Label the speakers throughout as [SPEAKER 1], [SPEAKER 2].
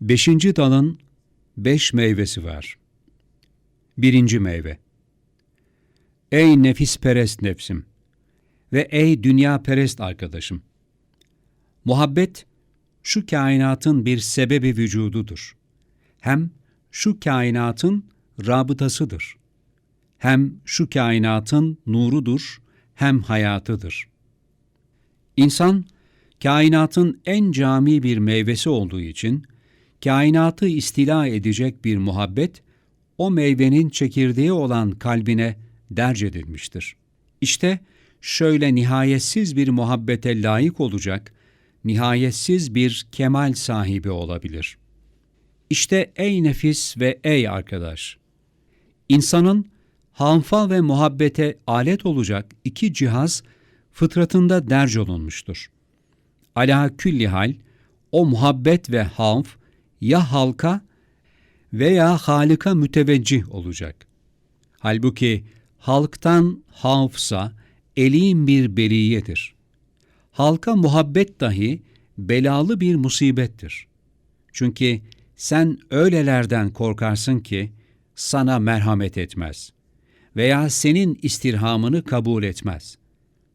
[SPEAKER 1] Beşinci dalın beş meyvesi var. Birinci meyve. Ey nefis perest nefsim ve ey dünya perest arkadaşım. Muhabbet şu kainatın bir sebebi vücududur. Hem şu kainatın rabıtasıdır. Hem şu kainatın nurudur, hem hayatıdır. İnsan, kainatın en cami bir meyvesi olduğu için, kainatı istila edecek bir muhabbet, o meyvenin çekirdeği olan kalbine derc edilmiştir. İşte şöyle nihayetsiz bir muhabbete layık olacak, nihayetsiz bir kemal sahibi olabilir. İşte ey nefis ve ey arkadaş! İnsanın hanfa ve muhabbete alet olacak iki cihaz fıtratında derc olunmuştur. Ala külli hal, o muhabbet ve hanf ya halka veya halika müteveccih olacak. Halbuki halktan havfsa elin bir beliyedir. Halka muhabbet dahi belalı bir musibettir. Çünkü sen öylelerden korkarsın ki sana merhamet etmez veya senin istirhamını kabul etmez.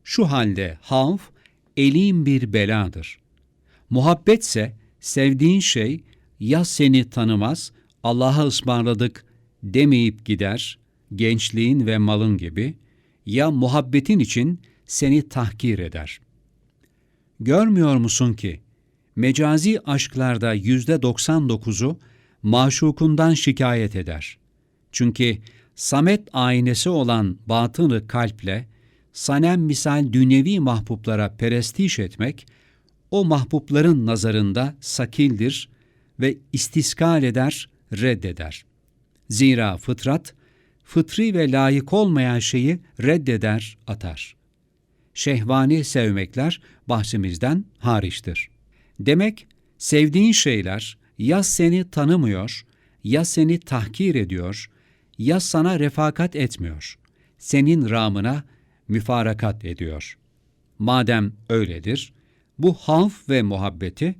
[SPEAKER 1] Şu halde havf elin bir beladır. Muhabbetse sevdiğin şey ya seni tanımaz, Allah'a ısmarladık demeyip gider, gençliğin ve malın gibi, ya muhabbetin için seni tahkir eder. Görmüyor musun ki, mecazi aşklarda yüzde 99'u maşukundan şikayet eder. Çünkü samet aynesi olan batını kalple, sanem misal dünyevi mahbuplara perestiş etmek, o mahbupların nazarında sakildir ve istiskal eder, reddeder. Zira fıtrat, fıtri ve layık olmayan şeyi reddeder, atar. Şehvani sevmekler bahsimizden hariçtir. Demek sevdiğin şeyler ya seni tanımıyor, ya seni tahkir ediyor, ya sana refakat etmiyor. Senin ramına müfarakat ediyor. Madem öyledir, bu havf ve muhabbeti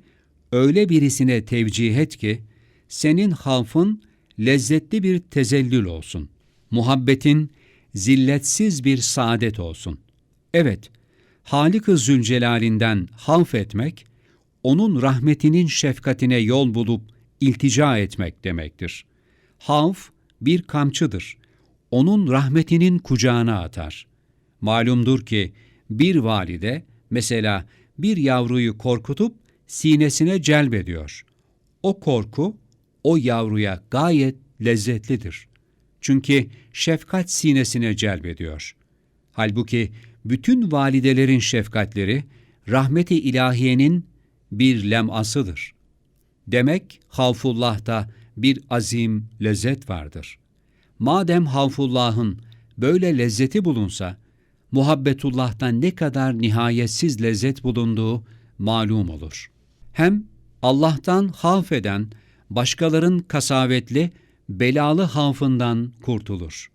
[SPEAKER 1] öyle birisine tevcih et ki, senin havfın lezzetli bir tezellül olsun. Muhabbetin zilletsiz bir saadet olsun. Evet, Halik-ı Zülcelal'inden havf etmek, onun rahmetinin şefkatine yol bulup iltica etmek demektir. Havf bir kamçıdır. Onun rahmetinin kucağına atar. Malumdur ki bir valide mesela bir yavruyu korkutup sinesine celbediyor. O korku o yavruya gayet lezzetlidir. Çünkü şefkat sinesine celbediyor. Halbuki bütün validelerin şefkatleri rahmeti ilahiyenin bir lemasıdır. Demek havfullah'ta bir azim lezzet vardır. Madem havfullah'ın böyle lezzeti bulunsa, muhabbetullah'tan ne kadar nihayetsiz lezzet bulunduğu malum olur. Hem Allah'tan havf eden, başkaların kasavetli, belalı havfından kurtulur.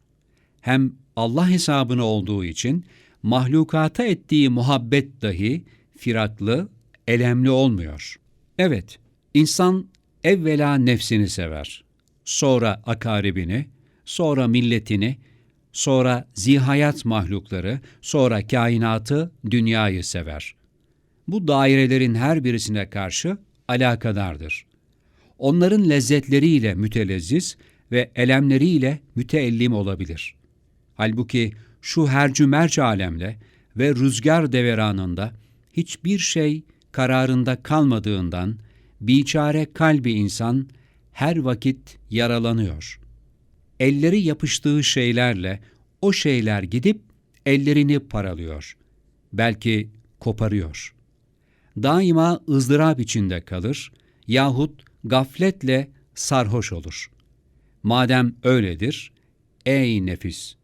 [SPEAKER 1] Hem Allah hesabını olduğu için mahlukata ettiği muhabbet dahi firaklı, elemli olmuyor. Evet, insan evvela nefsini sever, sonra akaribini, sonra milletini, sonra zihayat mahlukları, sonra kainatı, dünyayı sever. Bu dairelerin her birisine karşı alakadardır. Onların lezzetleriyle mütelezziz ve elemleriyle müteellim olabilir. Halbuki şu hercü merc alemle ve rüzgar deveranında hiçbir şey kararında kalmadığından biçare kalbi insan her vakit yaralanıyor. Elleri yapıştığı şeylerle o şeyler gidip ellerini paralıyor. Belki koparıyor. Daima ızdırap içinde kalır yahut gafletle sarhoş olur. Madem öyledir, ey nefis!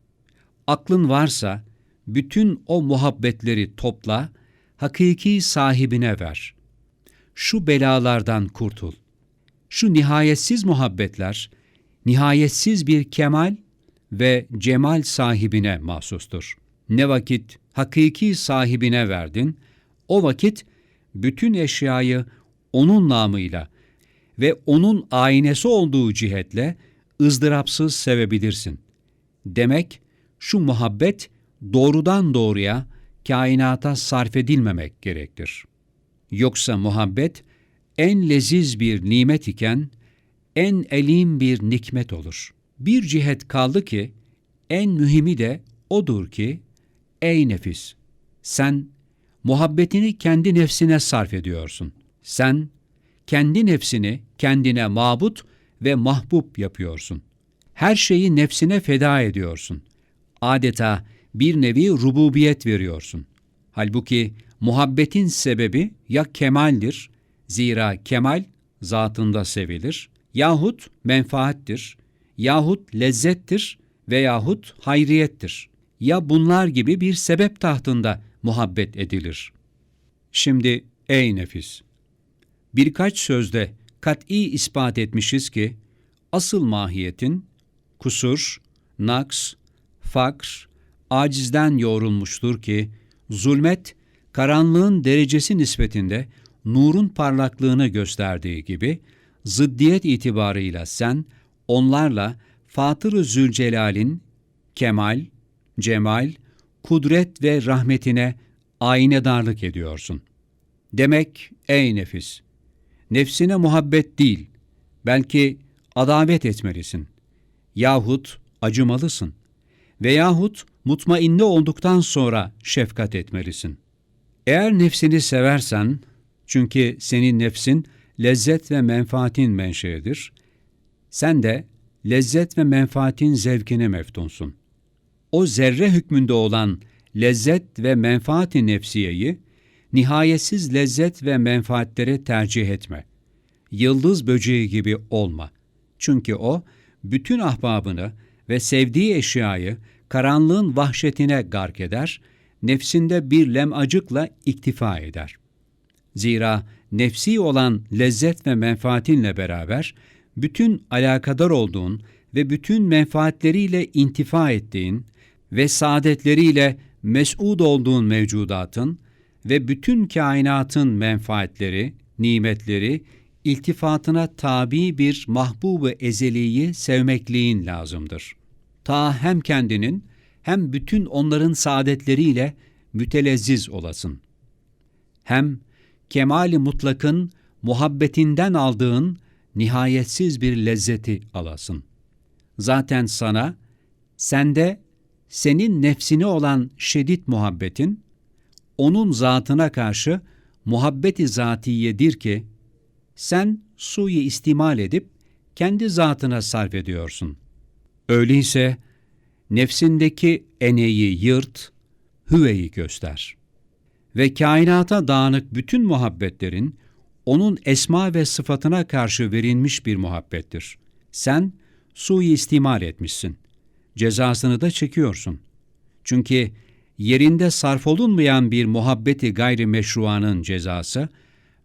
[SPEAKER 1] Aklın varsa bütün o muhabbetleri topla, hakiki sahibine ver. Şu belalardan kurtul. Şu nihayetsiz muhabbetler, nihayetsiz bir kemal ve cemal sahibine mahsustur. Ne vakit hakiki sahibine verdin, o vakit bütün eşyayı onun namıyla ve onun aynesi olduğu cihetle ızdırapsız sevebilirsin. Demek şu muhabbet doğrudan doğruya kainata sarf edilmemek gerektir. Yoksa muhabbet en leziz bir nimet iken en elim bir nikmet olur. Bir cihet kaldı ki en mühimi de odur ki ey nefis sen muhabbetini kendi nefsine sarf ediyorsun. Sen kendi nefsini kendine mabut ve mahbub yapıyorsun. Her şeyi nefsine feda ediyorsun. Adeta bir nevi rububiyet veriyorsun. Halbuki muhabbetin sebebi ya kemaldir, zira kemal zatında sevilir, yahut menfaattir, yahut lezzettir veyahut hayriyettir. Ya bunlar gibi bir sebep tahtında muhabbet edilir. Şimdi ey nefis! Birkaç sözde kat'i ispat etmişiz ki, asıl mahiyetin kusur, naks, fakr, acizden yoğrulmuştur ki, zulmet, karanlığın derecesi nispetinde nurun parlaklığını gösterdiği gibi, zıddiyet itibarıyla sen, onlarla Fatır-ı Zülcelal'in kemal, cemal, kudret ve rahmetine aynedarlık ediyorsun. Demek ey nefis, nefsine muhabbet değil, belki adavet etmelisin. Yahut acımalısın. Veyahut mutmainne olduktan sonra şefkat etmelisin. Eğer nefsini seversen, çünkü senin nefsin lezzet ve menfaatin menşeidir, sen de lezzet ve menfaatin zevkine meftunsun. O zerre hükmünde olan lezzet ve menfaati nefsiyeyi, nihayetsiz lezzet ve menfaatlere tercih etme. Yıldız böceği gibi olma. Çünkü o, bütün ahbabını ve sevdiği eşyayı karanlığın vahşetine gark eder, nefsinde bir lemacıkla iktifa eder. Zira nefsi olan lezzet ve menfaatinle beraber, bütün alakadar olduğun ve bütün menfaatleriyle intifa ettiğin ve saadetleriyle mes'ud olduğun mevcudatın ve bütün kainatın menfaatleri, nimetleri, iltifatına tabi bir mahbubu ezeliyi sevmekliğin lazımdır. Ta hem kendinin hem bütün onların saadetleriyle mütelezziz olasın. Hem kemali mutlakın muhabbetinden aldığın nihayetsiz bir lezzeti alasın. Zaten sana, sende senin nefsine olan şiddet muhabbetin, onun zatına karşı muhabbeti zatiyedir ki, sen suyu istimal edip kendi zatına sarf ediyorsun. Öyleyse nefsindeki eneyi yırt, hüveyi göster. Ve kainata dağınık bütün muhabbetlerin onun esma ve sıfatına karşı verilmiş bir muhabbettir. Sen suyu istimal etmişsin. Cezasını da çekiyorsun. Çünkü yerinde sarf olunmayan bir muhabbeti gayri meşruanın cezası,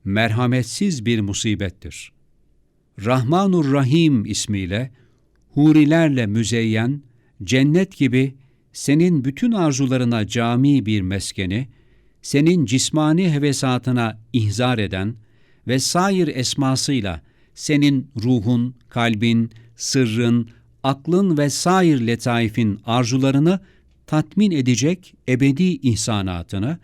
[SPEAKER 1] merhametsiz bir musibettir. Rahmanur Rahim ismiyle, hurilerle müzeyyen, cennet gibi senin bütün arzularına cami bir meskeni, senin cismani hevesatına ihzar eden ve sair esmasıyla senin ruhun, kalbin, sırrın, aklın ve sair letaifin arzularını tatmin edecek ebedi ihsanatını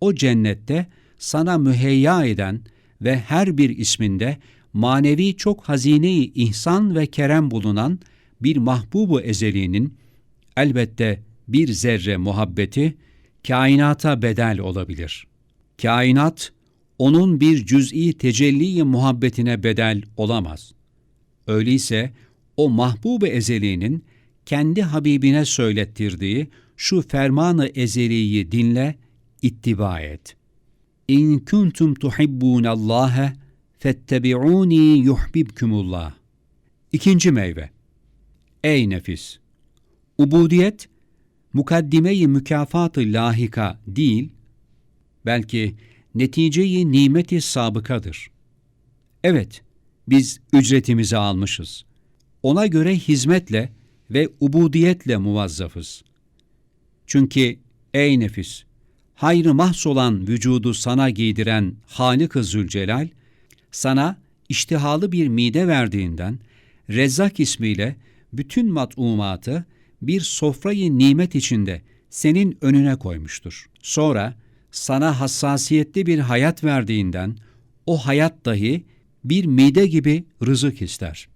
[SPEAKER 1] o cennette sana müheyya eden ve her bir isminde manevi çok hazineyi ihsan ve kerem bulunan bir mahbubu ezeliğinin elbette bir zerre muhabbeti kainata bedel olabilir. Kainat, onun bir cüz'i tecelli muhabbetine bedel olamaz. Öyleyse o mahbub-ı ezeliğinin kendi Habibine söylettirdiği şu fermanı ezeliyi dinle, ittiba et. İn kuntum tuhibbunallâhe fettebi'ûni yuhbibkumullah. İkinci meyve. Ey nefis! Ubudiyet, mukaddime-i mükafat-ı lahika değil, belki neticeyi nimeti sabıkadır. Evet, biz ücretimizi almışız. Ona göre hizmetle ve ubudiyetle muvazzafız. Çünkü ey nefis, hayrı mahsolan vücudu sana giydiren Halik-ı Zülcelal, sana iştihalı bir mide verdiğinden Rezzak ismiyle bütün mat'umatı bir sofrayı nimet içinde senin önüne koymuştur. Sonra sana hassasiyetli bir hayat verdiğinden o hayat dahi bir mide gibi rızık ister.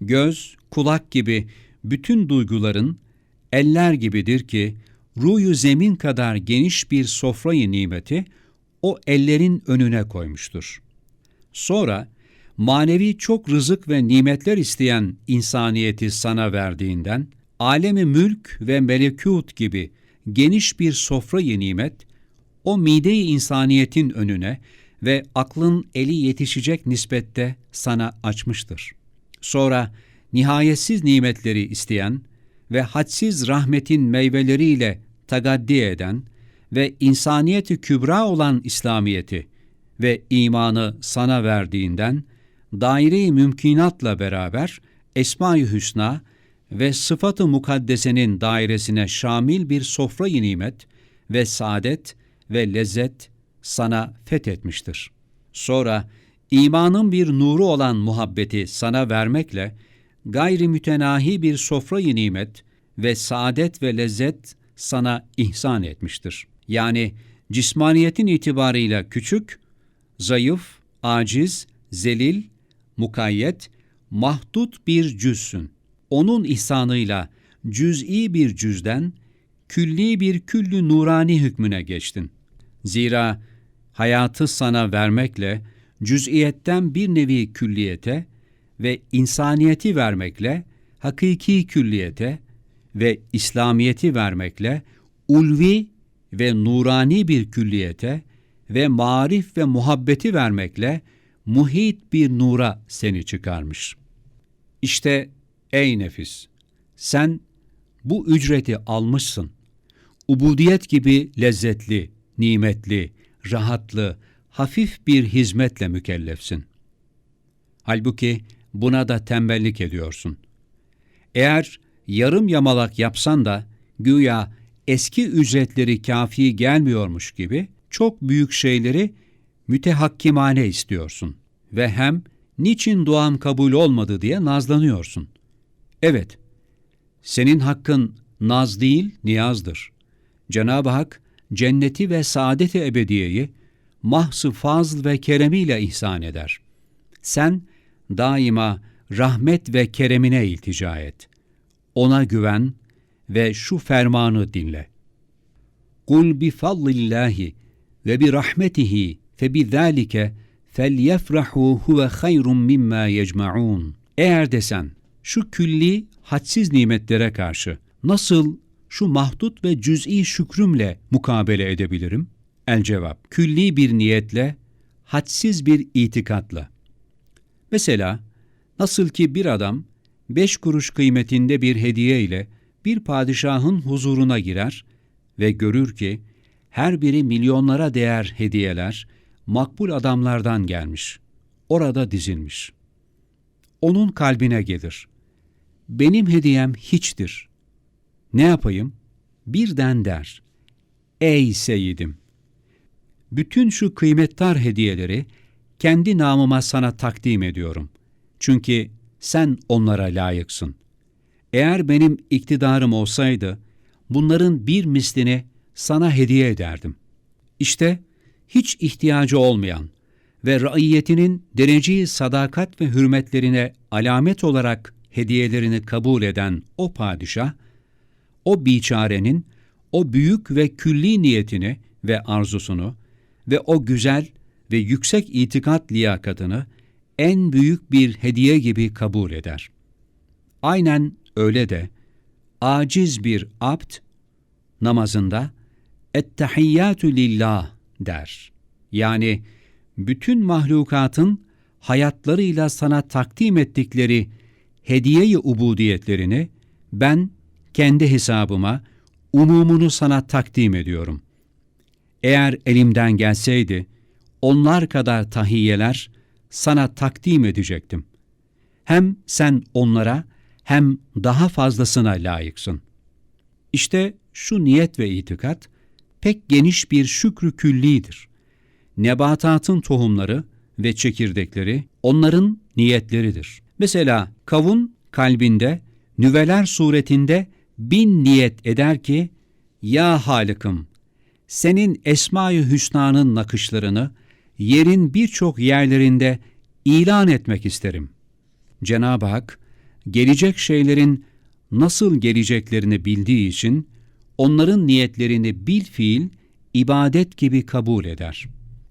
[SPEAKER 1] Göz, kulak gibi bütün duyguların eller gibidir ki ruyu zemin kadar geniş bir sofrayı nimeti o ellerin önüne koymuştur. Sonra manevi çok rızık ve nimetler isteyen insaniyeti sana verdiğinden alemi mülk ve melekut gibi geniş bir sofrayı nimet o mide-i insaniyetin önüne ve aklın eli yetişecek nispette sana açmıştır. Sonra nihayetsiz nimetleri isteyen ve hadsiz rahmetin meyveleriyle tagaddi eden ve insaniyeti kübra olan İslamiyeti ve imanı sana verdiğinden daire-i mümkinatla beraber Esma-i Hüsna ve sıfat-ı mukaddesenin dairesine şamil bir sofra-i nimet ve saadet ve lezzet sana fethetmiştir. Sonra imanın bir nuru olan muhabbeti sana vermekle gayri mütenahi bir sofra-i nimet ve saadet ve lezzet sana ihsan etmiştir. Yani cismaniyetin itibarıyla küçük, zayıf, aciz, zelil, mukayyet, mahdut bir cüzsün. Onun ihsanıyla cüz'i bir cüzden, külli bir küllü nurani hükmüne geçtin. Zira hayatı sana vermekle, cüz'iyetten bir nevi külliyete ve insaniyeti vermekle, hakiki külliyete ve İslamiyeti vermekle, ulvi ve nurani bir külliyete ve marif ve muhabbeti vermekle muhit bir nura seni çıkarmış. İşte ey nefis, sen bu ücreti almışsın. Ubudiyet gibi lezzetli, nimetli, rahatlı, hafif bir hizmetle mükellefsin. Halbuki buna da tembellik ediyorsun. Eğer yarım yamalak yapsan da güya eski ücretleri kafi gelmiyormuş gibi çok büyük şeyleri mütehakkimane istiyorsun ve hem niçin duam kabul olmadı diye nazlanıyorsun. Evet, senin hakkın naz değil, niyazdır. Cenab-ı Hak cenneti ve saadeti ebediyeyi mahsı fazl ve keremiyle ihsan eder. Sen daima rahmet ve keremine iltica et. Ona güven ve şu fermanı dinle. Kul bi fadlillahi ve bi rahmetihi fe bi zalike felyefrahu huve hayrun mimma yecmaun. Eğer desen şu külli hadsiz nimetlere karşı nasıl şu mahdut ve cüz'i şükrümle mukabele edebilirim? El cevap, külli bir niyetle, hadsiz bir itikatla. Mesela, nasıl ki bir adam, beş kuruş kıymetinde bir hediye ile bir padişahın huzuruna girer ve görür ki, her biri milyonlara değer hediyeler, makbul adamlardan gelmiş. Orada dizilmiş. Onun kalbine gelir. Benim hediyem hiçtir. Ne yapayım? Birden der. Ey seyidim! Bütün şu kıymettar hediyeleri kendi namıma sana takdim ediyorum. Çünkü sen onlara layıksın. Eğer benim iktidarım olsaydı, bunların bir mislini sana hediye ederdim. İşte hiç ihtiyacı olmayan ve raiyetinin dereceyi sadakat ve hürmetlerine alamet olarak hediyelerini kabul eden o padişah, o biçarenin o büyük ve külli niyetini ve arzusunu ve o güzel ve yüksek itikat liyakatını en büyük bir hediye gibi kabul eder. Aynen öyle de aciz bir abd namazında ettehiyyatü lillah der. Yani bütün mahlukatın hayatlarıyla sana takdim ettikleri hediye-i ubudiyetlerini ben kendi hesabıma umumunu sana takdim ediyorum. Eğer elimden gelseydi, onlar kadar tahiyyeler sana takdim edecektim. Hem sen onlara hem daha fazlasına layıksın. İşte şu niyet ve itikat pek geniş bir şükrü küllidir. Nebatatın tohumları ve çekirdekleri onların niyetleridir. Mesela kavun kalbinde nüveler suretinde bin niyet eder ki, Ya Halık'ım, senin Esma-i Hüsna'nın nakışlarını yerin birçok yerlerinde ilan etmek isterim. Cenab-ı Hak, gelecek şeylerin nasıl geleceklerini bildiği için, onların niyetlerini bil fiil, ibadet gibi kabul eder.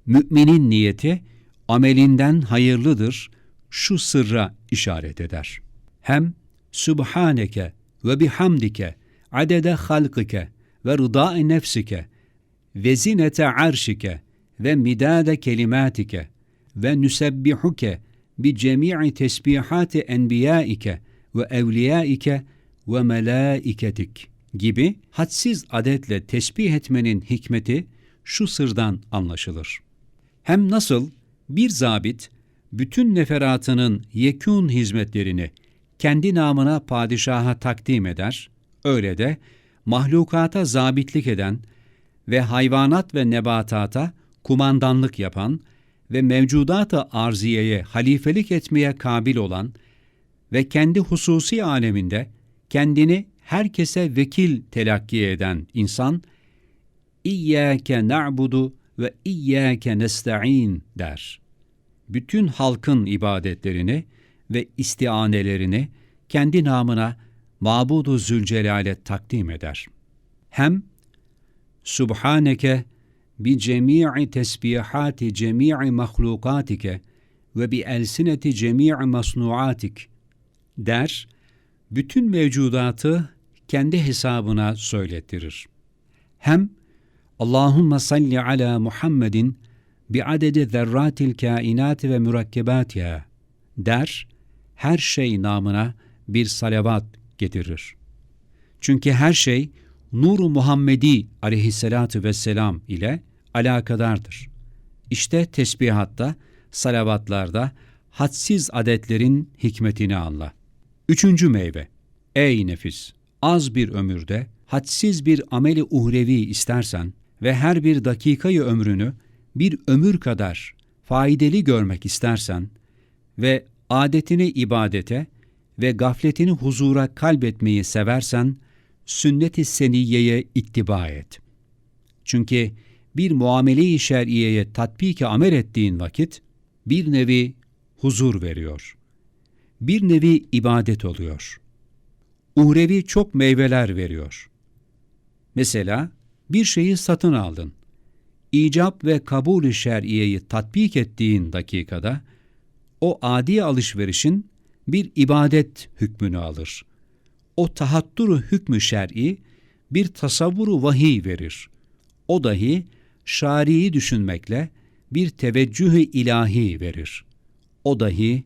[SPEAKER 1] Müminin niyeti, amelinden hayırlıdır, şu sırra işaret eder. Hem Subhaneke ve bihamdike adede halkike ve rıdâ nefsike ve zinete arşike ve midade kelimatike ve nusebbihuke bi cemi'i tesbihati enbiyaike ve evliyaike ve melaiketik gibi hadsiz adetle tesbih etmenin hikmeti şu sırdan anlaşılır. Hem nasıl bir zabit bütün neferatının yekûn hizmetlerini kendi namına padişaha takdim eder, öyle de mahlukata zabitlik eden ve hayvanat ve nebatata kumandanlık yapan ve mevcudat-ı arziyeye halifelik etmeye kabil olan ve kendi hususi aleminde kendini herkese vekil telakki eden insan, İyyâke na'budu ve İyyâke nesta'in der. Bütün halkın ibadetlerini ve istianelerini kendi namına Mabudu Zülcelal'e takdim eder. Hem Subhaneke bi cemi'i tesbihati cemi'i mahlukatike ve bi elsineti cemi'i masnuatik der, bütün mevcudatı kendi hesabına söylettirir. Hem Allahümme salli ala Muhammedin bi adedi zerratil kainati ve mürekkebatiha der, her şey namına bir salavat getirir. Çünkü her şey Nur-u Muhammedi aleyhissalatu vesselam ile alakadardır. İşte tesbihatta, salavatlarda hadsiz adetlerin hikmetini anla. Üçüncü meyve. Ey nefis! Az bir ömürde hadsiz bir ameli uhrevi istersen ve her bir dakikayı ömrünü bir ömür kadar faydalı görmek istersen ve adetini ibadete ve gafletini huzura kalbetmeyi seversen, sünnet-i seniyeye ittiba et. Çünkü bir muamele-i şer'iyeye tatbiki amel ettiğin vakit, bir nevi huzur veriyor. Bir nevi ibadet oluyor. Uhrevi çok meyveler veriyor. Mesela bir şeyi satın aldın. İcap ve kabul-ü şer'iyeyi tatbik ettiğin dakikada, o adi alışverişin bir ibadet hükmünü alır. O tahatturu hükmü şer'i bir tasavvuru vahiy verir. O dahi şari'i düşünmekle bir teveccühü ilahi verir. O dahi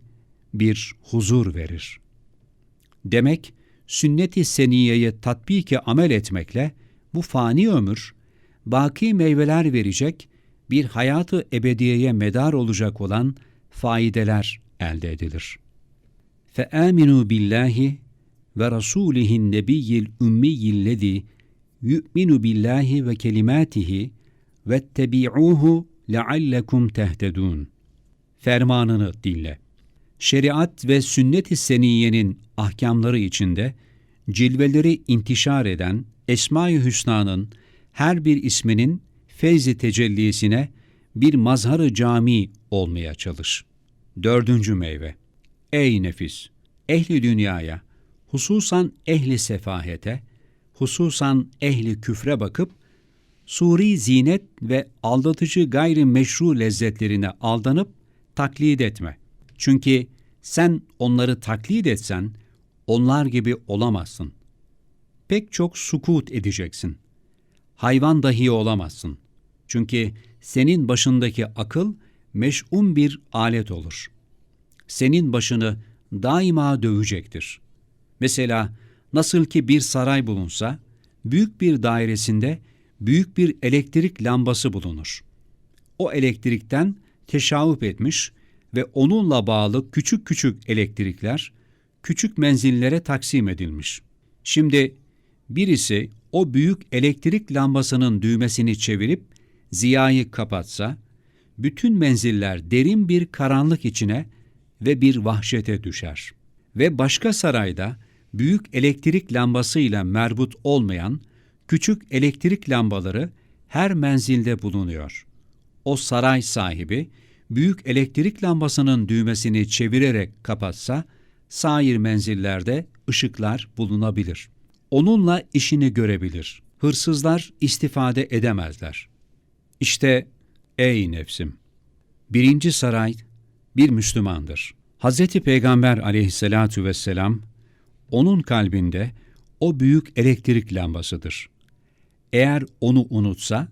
[SPEAKER 1] bir huzur verir. Demek sünnet-i seniyeye tatbiki amel etmekle bu fani ömür, baki meyveler verecek, bir hayatı ebediyeye medar olacak olan faideler elde edilir ve rasulihin nebiyyil ümmiyillezî yu'minu billahi ve kelimatihi ve tebi'uhu leallekum tehtedun. Fermanını dinle. Şeriat ve sünnet-i seniyenin ahkamları içinde cilveleri intişar eden Esma-i Hüsna'nın her bir isminin feyzi tecellisine bir mazharı cami olmaya çalış. Dördüncü meyve. Ey nefis! Ehli dünyaya, hususan ehli sefahete, hususan ehli küfre bakıp, suri zinet ve aldatıcı gayri meşru lezzetlerine aldanıp taklit etme. Çünkü sen onları taklit etsen, onlar gibi olamazsın. Pek çok sukut edeceksin. Hayvan dahi olamazsın. Çünkü senin başındaki akıl meş'um bir alet olur. Senin başını daima dövecektir. Mesela nasıl ki bir saray bulunsa, büyük bir dairesinde büyük bir elektrik lambası bulunur. O elektrikten teşavüp etmiş ve onunla bağlı küçük küçük elektrikler küçük menzillere taksim edilmiş. Şimdi birisi o büyük elektrik lambasının düğmesini çevirip ziyayı kapatsa, bütün menziller derin bir karanlık içine ve bir vahşete düşer. Ve başka sarayda büyük elektrik lambasıyla merbut olmayan küçük elektrik lambaları her menzilde bulunuyor. O saray sahibi büyük elektrik lambasının düğmesini çevirerek kapatsa, sair menzillerde ışıklar bulunabilir. Onunla işini görebilir. Hırsızlar istifade edemezler. İşte ey nefsim! Birinci saray bir Müslümandır. Hz. Peygamber aleyhissalatu vesselam, onun kalbinde o büyük elektrik lambasıdır. Eğer onu unutsa,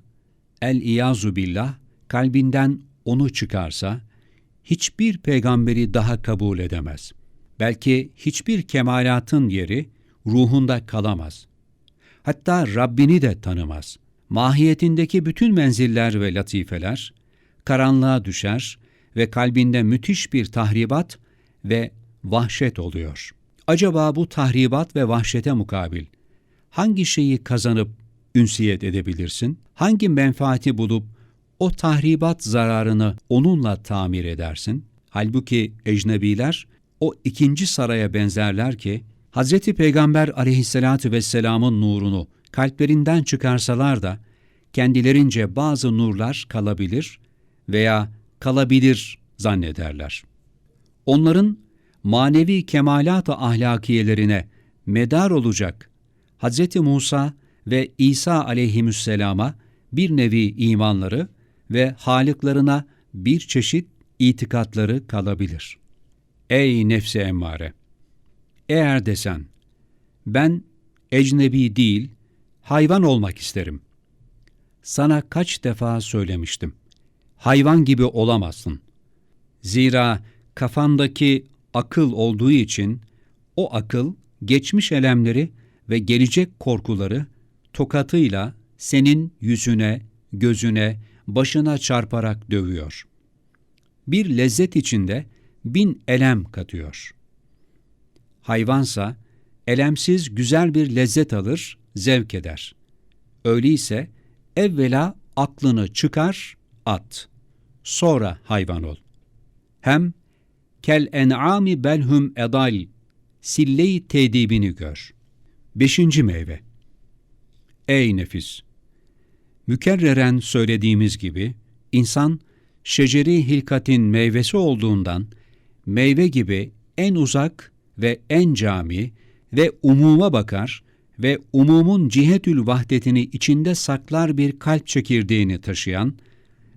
[SPEAKER 1] el-iyazu billah, kalbinden onu çıkarsa, hiçbir peygamberi daha kabul edemez. Belki hiçbir kemalatın yeri ruhunda kalamaz. Hatta Rabbini de tanımaz. Mahiyetindeki bütün menziller ve latifeler karanlığa düşer ve kalbinde müthiş bir tahribat ve vahşet oluyor. Acaba bu tahribat ve vahşete mukabil hangi şeyi kazanıp ünsiyet edebilirsin? Hangi menfaati bulup o tahribat zararını onunla tamir edersin? Halbuki ecnebiler o ikinci saraya benzerler ki, Hz. Peygamber aleyhissalatü vesselamın nurunu kalplerinden çıkarsalar da, kendilerince bazı nurlar kalabilir veya kalabilir zannederler. Onların manevi kemalat-ı ahlakiyelerine medar olacak Hz. Musa ve İsa aleyhisselama bir nevi imanları ve halıklarına bir çeşit itikatları kalabilir. Ey nefsi emmare! Eğer desen, ben ecnebi değil, hayvan olmak isterim. Sana kaç defa söylemiştim. Hayvan gibi olamazsın. Zira kafandaki akıl olduğu için o akıl geçmiş elemleri ve gelecek korkuları tokatıyla senin yüzüne, gözüne, başına çarparak dövüyor. Bir lezzet içinde bin elem katıyor. Hayvansa elemsiz güzel bir lezzet alır, zevk eder. Öyleyse evvela aklını çıkar, at. Sonra hayvan ol. Hem kel en'ami belhum edal sille tedibini gör. Beşinci meyve. Ey nefis! Mükerreren söylediğimiz gibi, insan, şeceri hilkatin meyvesi olduğundan, meyve gibi en uzak ve en cami ve umuma bakar ve umumun cihetül vahdetini içinde saklar bir kalp çekirdeğini taşıyan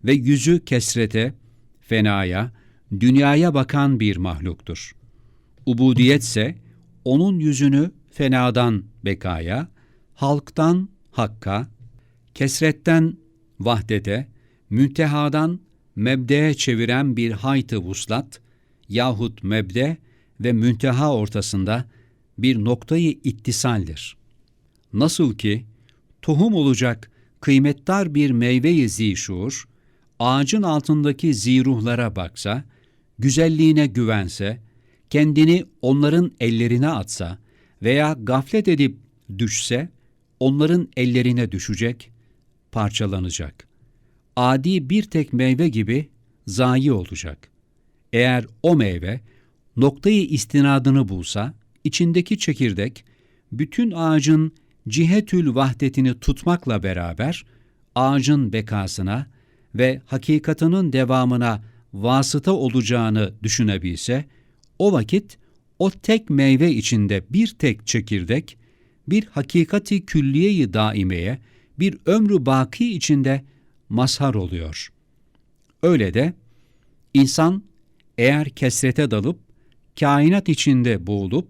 [SPEAKER 1] ve yüzü kesrete, fenaya, dünyaya bakan bir mahluktur. Ubudiyetse, onun yüzünü fenadan bekaya, halktan hakka, kesretten vahdete, müntehadan mebdeye çeviren bir hayt-ı vuslat yahut mebde ve münteha ortasında bir noktayı ittisaldir. Nasıl ki tohum olacak kıymetdar bir meyve-i zişur, ağacın altındaki ziruhlara baksa, güzelliğine güvense, kendini onların ellerine atsa veya gaflet edip düşse, onların ellerine düşecek, parçalanacak. Adi bir tek meyve gibi zayi olacak. Eğer o meyve noktayı istinadını bulsa, içindeki çekirdek bütün ağacın cihetül vahdetini tutmakla beraber ağacın bekasına ve hakikatının devamına vasıta olacağını düşünebilse, o vakit o tek meyve içinde bir tek çekirdek, bir hakikati külliyeyi daimeye, bir ömrü baki içinde mazhar oluyor. Öyle de insan eğer kesrete dalıp, kainat içinde boğulup,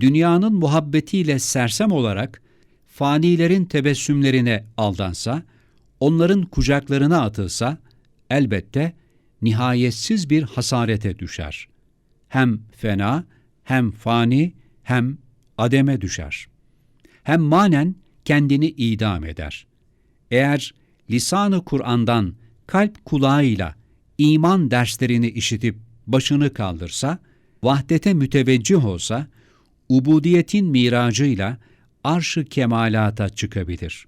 [SPEAKER 1] dünyanın muhabbetiyle sersem olarak fanilerin tebessümlerine aldansa, onların kucaklarına atılsa, elbette nihayetsiz bir hasarete düşer. Hem fena, hem fani, hem ademe düşer. Hem manen kendini idam eder. Eğer lisanı Kur'an'dan kalp kulağıyla iman derslerini işitip başını kaldırsa, vahdete müteveccih olsa, ubudiyetin miracıyla arş-ı kemalata çıkabilir.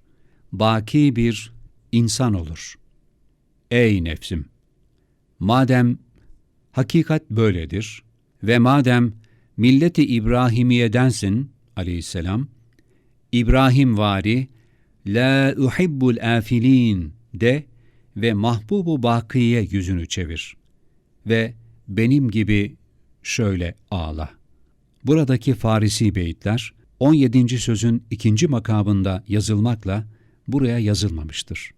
[SPEAKER 1] Baki bir insan olur. Ey nefsim! Madem hakikat böyledir ve madem milleti İbrahimiyedensin aleyhisselam, İbrahim vari, La uhibbul afilin de ve mahbubu bakiye yüzünü çevir. Ve benim gibi şöyle ağla. Buradaki Farisi beyitler 17. sözün ikinci makabında yazılmakla buraya yazılmamıştır.